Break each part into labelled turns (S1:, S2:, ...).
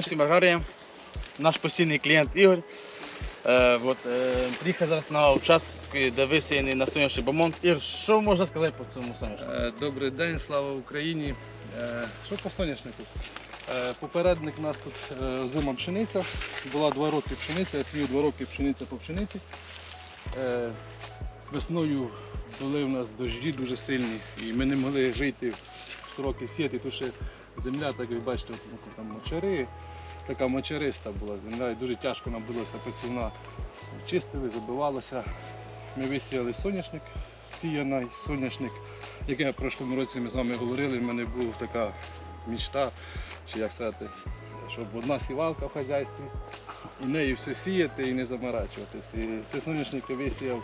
S1: привіт всім аграріям. Наш постійний клієнт Ігор. Е, от, е, приїхав зараз на участок, де висіяний на соняшник бомонд. Ігор, що можна сказати по цьому соняшнику?
S2: Е, Добрий день, слава Україні. Е, Що по соняшнику? Е, Попередник у нас тут е, зима пшениця. Була два роки пшениця, я сію два роки пшениця по пшениці. Е, Весною були у нас дожді дуже сильні і ми не могли жити в сроки сіяти, тому що земля, так як ви бачите, ну, там мочари, така мочариста була земля, і дуже тяжко нам було ця посівна. Чистили, забивалося. Ми висіяли соняшник, сіяний соняшник, яке в прошлому році ми з вами говорили, в мене була така мічта, чи як сказати, щоб одна сівалка в хазяйстві, і нею все сіяти і не заморачуватись. І цей соняшник висіяв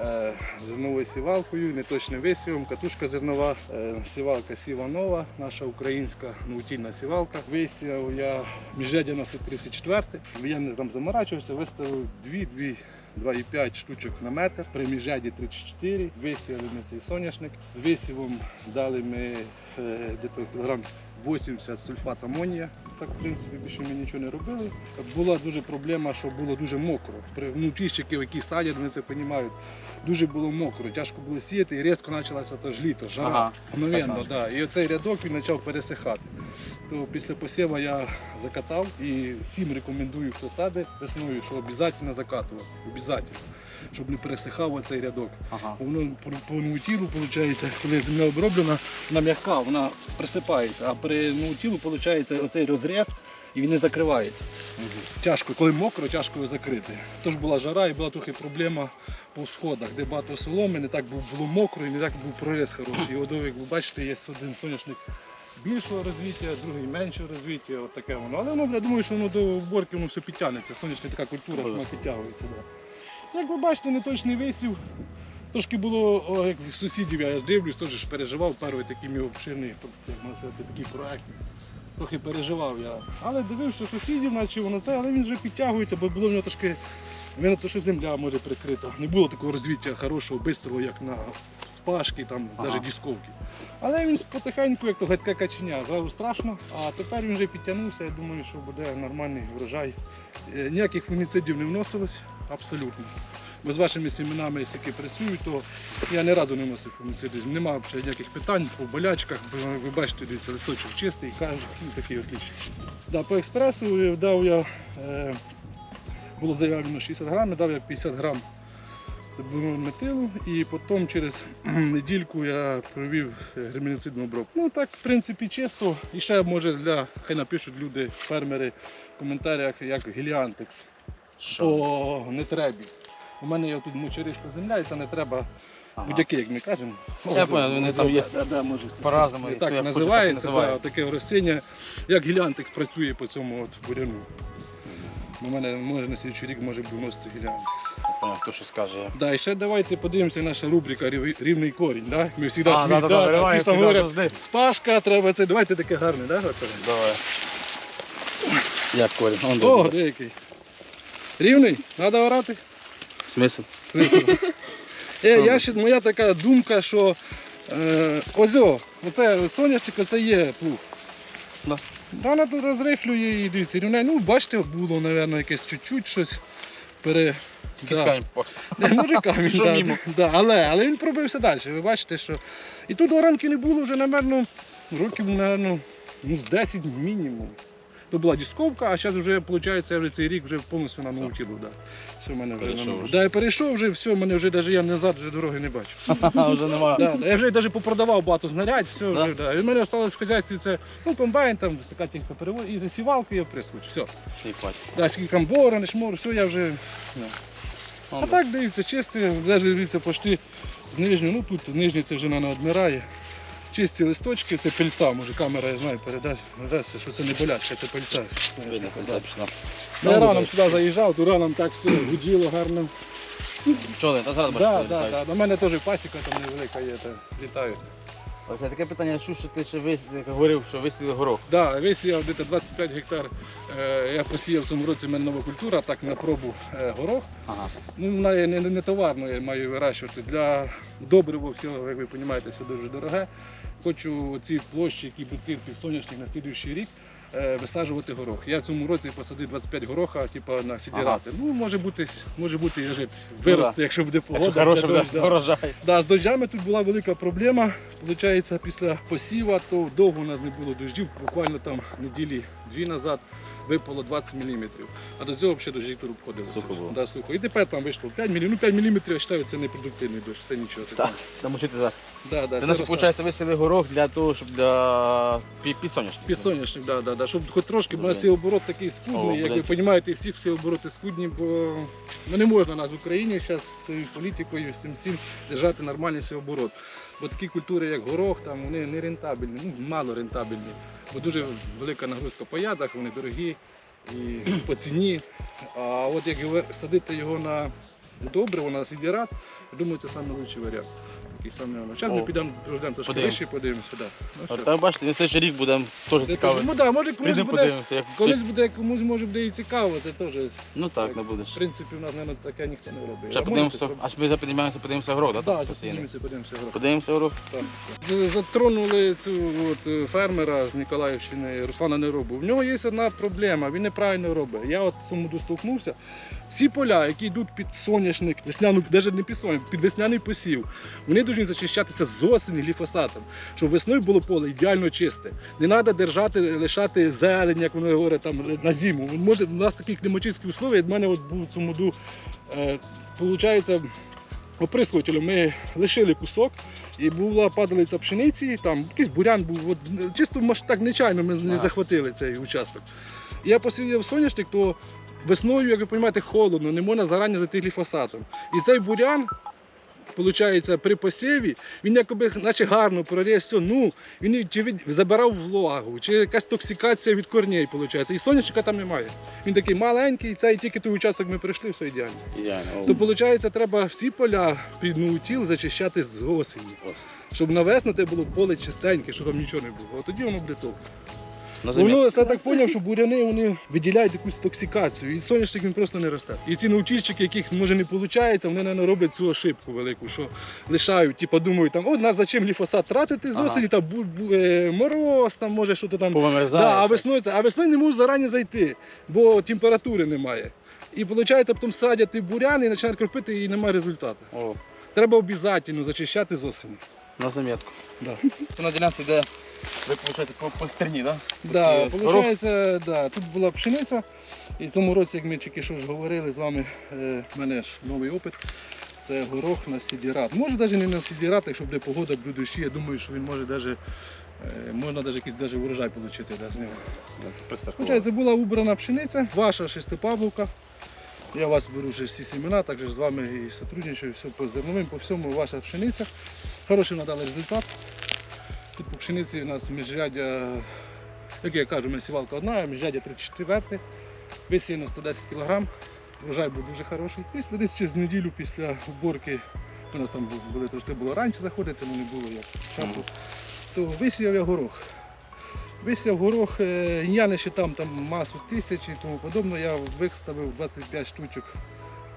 S2: е, зерновою сівалкою, неточним висівом, катушка зернова, е, сівалка Сіва Нова, наша українська наутільна сівалка. Висіяв я міжрядя 134, я не там заморачувався, виставив дві, дві 2,5 штучок на метр, при міжряді 34, висіяли ми цей соняшник. З висівом дали ми е, кілограм 80 сульфат амонія. Так, в принципі, більше ми нічого не робили. Була дуже проблема, що було дуже мокро. При ну, тіщики, які садять, вони це розуміють. Дуже було мокро, тяжко було сіяти і різко почалося то ж літо, жара.
S1: Ага,
S2: Мгновенно,
S1: так,
S2: да. І оцей рядок він почав пересихати. То після посіву я закатав і всім рекомендую, хто садить весною, що обов'язково закатувати. Обов'язково. Щоб не пересихав оцей рядок.
S1: Ага.
S2: Воно по, наутілу, виходить, коли земля оброблена, вона м'яка, вона присипається, а при наутілу, виходить, оцей розріз і він не закривається. Тяжко, коли мокро, тяжко його закрити. Тож була жара і була трохи проблема по сходах, де багато соломи, не так було мокро і не так був проріз хороший. І як ви бачите, є один соняшник більшого розвиття, другий меншого розвиття, от таке воно. Але воно, я думаю, що воно до уборки воно все підтягнеться. Сонячна така культура, вона підтягується. Да. Як ви бачите, неточний висів. Трошки було, о, як в сусідів, я дивлюсь, теж переживав перший такий мій обширний такий проект. Трохи переживав я. Але дивився сусідів, наче воно це, але він вже підтягується, бо було в нього трошки, видно, то, що земля може прикрита. Не було такого розвиття хорошого, бистрого, як на пашки, там,
S1: Ага.
S2: навіть дісковки. Але він потихеньку, як то гадька каченя, зразу страшно, а тепер він вже підтягнувся, я думаю, що буде нормальний врожай. Е, Ніяких фуніцидів не вносилось, абсолютно. Бо з вашими семенами, які працюють, то я не радо не вносив фуніцидів. Нема взагалі ніяких питань по болячках, бо ви бачите, дивіться, листочок чистий, кажуть, ну, такий отличний. Да, по експресу дав я, е, було заявлено 60 грамів, дав я 50 грам метилу і потім через недільку я провів гермініцидну обробку. Ну так, в принципі, чисто. І ще може для хай напишуть люди, фермери в коментарях, як геліантекс
S1: Що?
S2: по нетребі. У мене є тут мочариста земля, і це не треба
S1: Ага.
S2: будь-який, як ми кажемо.
S1: Я понял, вони там є. По-разному, хто
S2: Так називається,
S1: так називає.
S2: таке рослиння, як гіліантекс працює по цьому от буряну. У мене може на слідчий рік може бути вносити гіліантекс.
S1: Понял, хто що скаже.
S2: Да, і ще давайте подивимося наша рубрика «Рів- Рівний корінь. Да? Ми завжди,
S1: А, да, да, да,
S2: всі там
S1: всегда
S2: говорять, спашка, треба це. Давайте таке гарне, да? Оце.
S1: Давай. Як корінь? Он
S2: О,
S1: добре.
S2: деякий. Рівний, треба орати.
S1: Смисл?
S2: Смисл. Е, я ще, моя така думка, що е, озьо, оце соняшник, це є плуг.
S1: Да.
S2: Вона тут розрихлює і дивіться, рівне. Ну, бачите, було, мабуть, якесь чуть-чуть щось пере.
S1: Тільки
S2: Да.
S1: скажемо попався. Що
S2: да,
S1: мімо.
S2: да, але, але він пробився далі. Ви бачите, що. І тут оранки не було вже, напевно, років, напевно, ну, з 10 мінімум. То була дісковка, а зараз вже, виходить, я вже цей рік вже повністю на нову тілу. Да. Все, в мене вже
S1: Перейшов
S2: на нову.
S1: вже.
S2: Да, я перейшов вже, все, мене вже навіть я назад вже дороги не бачу.
S1: Вже немає.
S2: Да, да, я вже навіть попродавав багато знарядь, все,
S1: Да?
S2: вже, да. І в мене залишилось в хазяйстві це ну, комбайн, там, така техніка перевод, і засівалка, я прискоч. Все.
S1: І хватить.
S2: Да, скільки там ворон, шмор, все, я вже. Да. А так дивіться, чисті, навіть дивіться почти з нижнього, ну тут нижній це вже не одмирає. Чисті листочки, це пильця, може камера, я знаю, передасть, передасть, що це не болячка, це пильця.
S1: Видно, пильця пішла.
S2: Я раном сюди заїжджав, то раном так все гуділо гарно.
S1: Пчоли, та зараз бачите,
S2: да,
S1: літають.
S2: да. До мене теж пасіка там невелика є, та літають.
S1: Оце таке питання, що що ти ще вис... говорив, що висіли горох.
S2: Да, висіяв десь 25 гектар. Е, я посіяв в цьому році в мене нова культура, так на пробу е, горох.
S1: Ага.
S2: Ну, вона є не, не, не товарно, я маю вирощувати. Для добрива всього, як ви розумієте, все дуже дороге. Хочу ці площі, які будуть під соняшник на слідуючий рік, висаджувати горох. Я в цьому році посадив 25 гороха, типу, на сідірати. Ну, може бути, може бути і жит вирости,
S1: да.
S2: якщо буде погода.
S1: Якщо хороший
S2: дощ, да.
S1: урожай.
S2: Да, з дощами тут була велика проблема. Получається, після посіва, то довго у нас не було дощів, буквально там неділі дві назад випало 20 мм. А до цього взагалі дощі обходили.
S1: Сухо було.
S2: Да, сухо. І тепер там вийшло 5 мм. Ну 5 мм, я вважаю, це непродуктивний дощ, це нічого. Це,
S1: Так, намочити за.
S2: Да, да,
S1: Це наш,
S2: роса.
S1: виходить, висіли горох для того, щоб для пі- підсоняшника.
S2: Підсоняшник, да, да, да. щоб хоч трошки, бо у нас
S1: Дуже.
S2: оборот такий скудний, як ви
S1: блядь.
S2: розумієте, всіх всі обороти скудні, бо ну, не можна нас в Україні зараз з цією політикою, всім всім держати нормальний свій оборот. Бо такі культури, як горох, там вони не рентабельні, ну мало рентабельні, бо дуже велика нагрузка по ядах, вони дорогі і по ціні. А от як садити його на добриво, на сидірат, думаю, це найкращий варіант. Такий самий. Зараз ми
S1: О,
S2: підемо пройдемо трошки
S1: подивимося.
S2: вище, подивимося. Да. Ну, все.
S1: Та бачите, на слідчий рік будемо теж
S2: Це
S1: цікавий.
S2: теж- Ну да, може комусь
S1: Прийдемо
S2: буде,
S1: подивимося, як
S2: колись буде комусь може буде і цікаво, це теж.
S1: Ну так, не будеш.
S2: В принципі, у нас, мабуть, таке ніхто не робить.
S1: Ще подивимося, аж ми піднімаємося, подивимося горох, так?
S2: Так, зараз подивимося, подивимося. гроб.
S1: Подивимося горох.
S2: Так. Затронули цю от, е, фермера з Ніколаївщини Руслана Неробу. В нього є одна проблема, він неправильно робить. Я от цьому достукнувся. Всі поля, які йдуть під соняшник, весняну, навіть не під соняшник, під весняний посів, вони повинні зачищатися з осені гліфосатом, щоб весною було поле ідеально чисте. Не треба держати, лишати зелень, як вони говорять, там на зиму. Може, у нас такі кліматичні условия, від мене от був в цьому году, е, получається, оприскувателем ми лишили кусок, і була падалиця пшениці, там якийсь бурян був. От, чисто так нечайно ми не захватили цей участок. І я посіяв соняшник, то весною, як ви розумієте, холодно, не можна зарані зайти гліфосатом. І цей бурян. Получається, при посіві він якоби наче гарно проріс все, ну він чи від, забирав влагу, чи якась токсикація від корней, виходить. І соняшника там немає. Він такий маленький, цей тільки той участок ми прийшли, все ідеально.
S1: Ідеально.
S2: То виходить, треба всі поля під ноутіл зачищати з осені, щоб на весну те було поле чистеньке, щоб там нічого не було. От тоді воно буде топ.
S1: На землі.
S2: Воно я так зрозумів, що буряни вони виділяють якусь токсикацію, і соняшник він просто не росте. І ці наутільщики, яких може не виходить, вони наверное, роблять цю ошибку велику, що лишають, типу, думають, там, от нас зачем гліфосат тратити з
S1: Ага.
S2: там бу- бу- е, мороз, там може що то там. Да, а весною це, а весною не можуть зарані зайти, бо температури немає. І виходить, потім садять буряни і починають кропити, і немає результату.
S1: О,
S2: Треба обов'язково зачищати з осені.
S1: На заметку.
S2: Да.
S1: На ділянці, де ви получаєте по, по стерні, так?
S2: Да,
S1: Ці
S2: получається, да, тут була пшениця. І в цьому році, як ми тільки що ж говорили з вами, е, в мене ж новий опит. Це горох на сідірат. Може навіть не на сідірат, якщо буде погода, буде дощі, я думаю, що він може навіть, е, можна навіть якийсь навіть урожай отримати да, з нього. Получається, була убрана пшениця, ваша шестипавловка. Я у вас беру вже всі семена, також з вами і сотрудничаю, все по зерновим, по всьому ваша пшениця. Хороший надали результат. Тут по пшениці у нас міжрядя, як я кажу, сівалка одна, а міжрядя 34, висіяно 110 кг. Врожай був дуже хороший. Після десь через неділю після уборки, у нас там були трошки було раніше заходити, але не було як часу, то висіяв я горох. Висіяв горох, е, я не там, там масу тисяч і тому подобне. Я виставив 25 штучок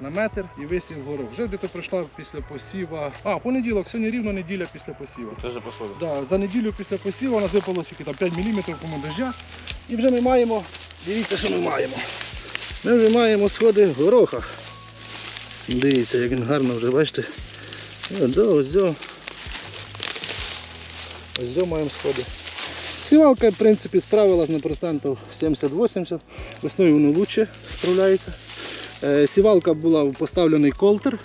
S2: на метр і висів горох. Вже десь пройшла після посіва. А, понеділок, сьогодні рівно неділя після посіва.
S1: Це вже посходу.
S2: Да, за неділю після посіву у нас випало скільки там 5 мм кому дождя. І вже ми маємо, дивіться, що ми маємо. Ми вже маємо сходи гороха. Дивіться, як він гарно вже, бачите. Ось, ось, ось. Ось маємо сходи. Сівалка, в принципі, справилась на процентів 70-80. Весною воно краще справляється. Е, Сівалка була поставлений колтер.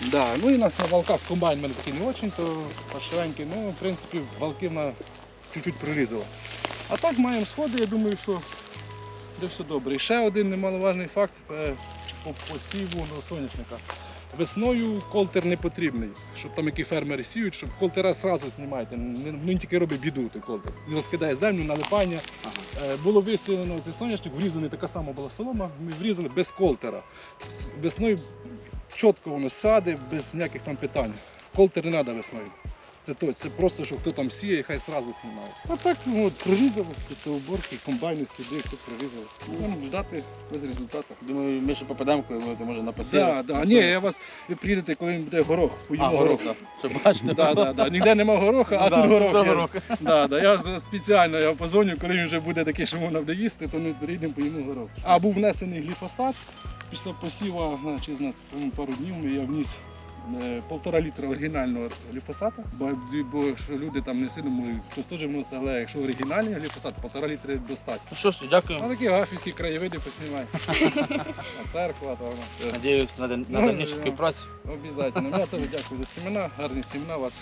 S2: Да, ну і у нас на валках комбайн мене такий не очень, то пошивенький, ну, в принципі, валки на чуть-чуть прорізало. А так маємо сходи, я думаю, що де все добре. І ще один немаловажний факт е, по посіву на соняшника. Весною колтер не потрібний, щоб там які фермери сіють, щоб колтера одразу знімайте. Не- Він тільки робить біду, той колтер. Він розкидає землю, налипання. Ага. Було висіяно цей соняшник, врізаний така сама була солома, ми врізали без колтера. Весною чітко воно сади, без ніяких там питань. Колтер не треба весною. Це то, це просто, що хто там сіє, хай сразу знімає. А так, ну от прорізав, після уборки, комбайни сюди, все прорізав. Будемо ждати без результату.
S1: Думаю, ми ще попадемо, коли будете може на посів.
S2: Так, да, Ні, я вас, ви приїдете, коли буде горох, поїмо
S1: А, горох,
S2: горох.
S1: Щоб бачите.
S2: Да, да, да. Ніде нема гороха, а тут горох. є. Да, да. Я ж спеціально я позвоню, коли він вже буде такий, що можна буде їсти, то ми приїдемо поїмо горох. А був внесений гліфосат. Після посіва, на, пару днів я вніс полтора літра оригінального гліфосату, бо, люди там не сильно можуть, хтось теж вносить, але якщо оригінальний гліфосат, полтора літри достатньо.
S1: Ну що ж,
S2: А
S1: дякую.
S2: такі гафівські краєвиди поснімай. А церква, все.
S1: Надіюсь на, на
S2: Ну,
S1: дальнішу
S2: да.
S1: співпрацю.
S2: Обязательно. Я теж дякую за семена, гарні семена вас.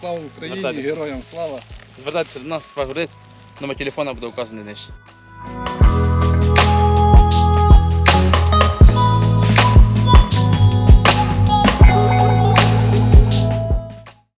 S2: Слава Україні,
S1: Звертайтеся.
S2: героям слава.
S1: Звертайтеся до нас, фаворит. Номер телефона буде указаний нижче.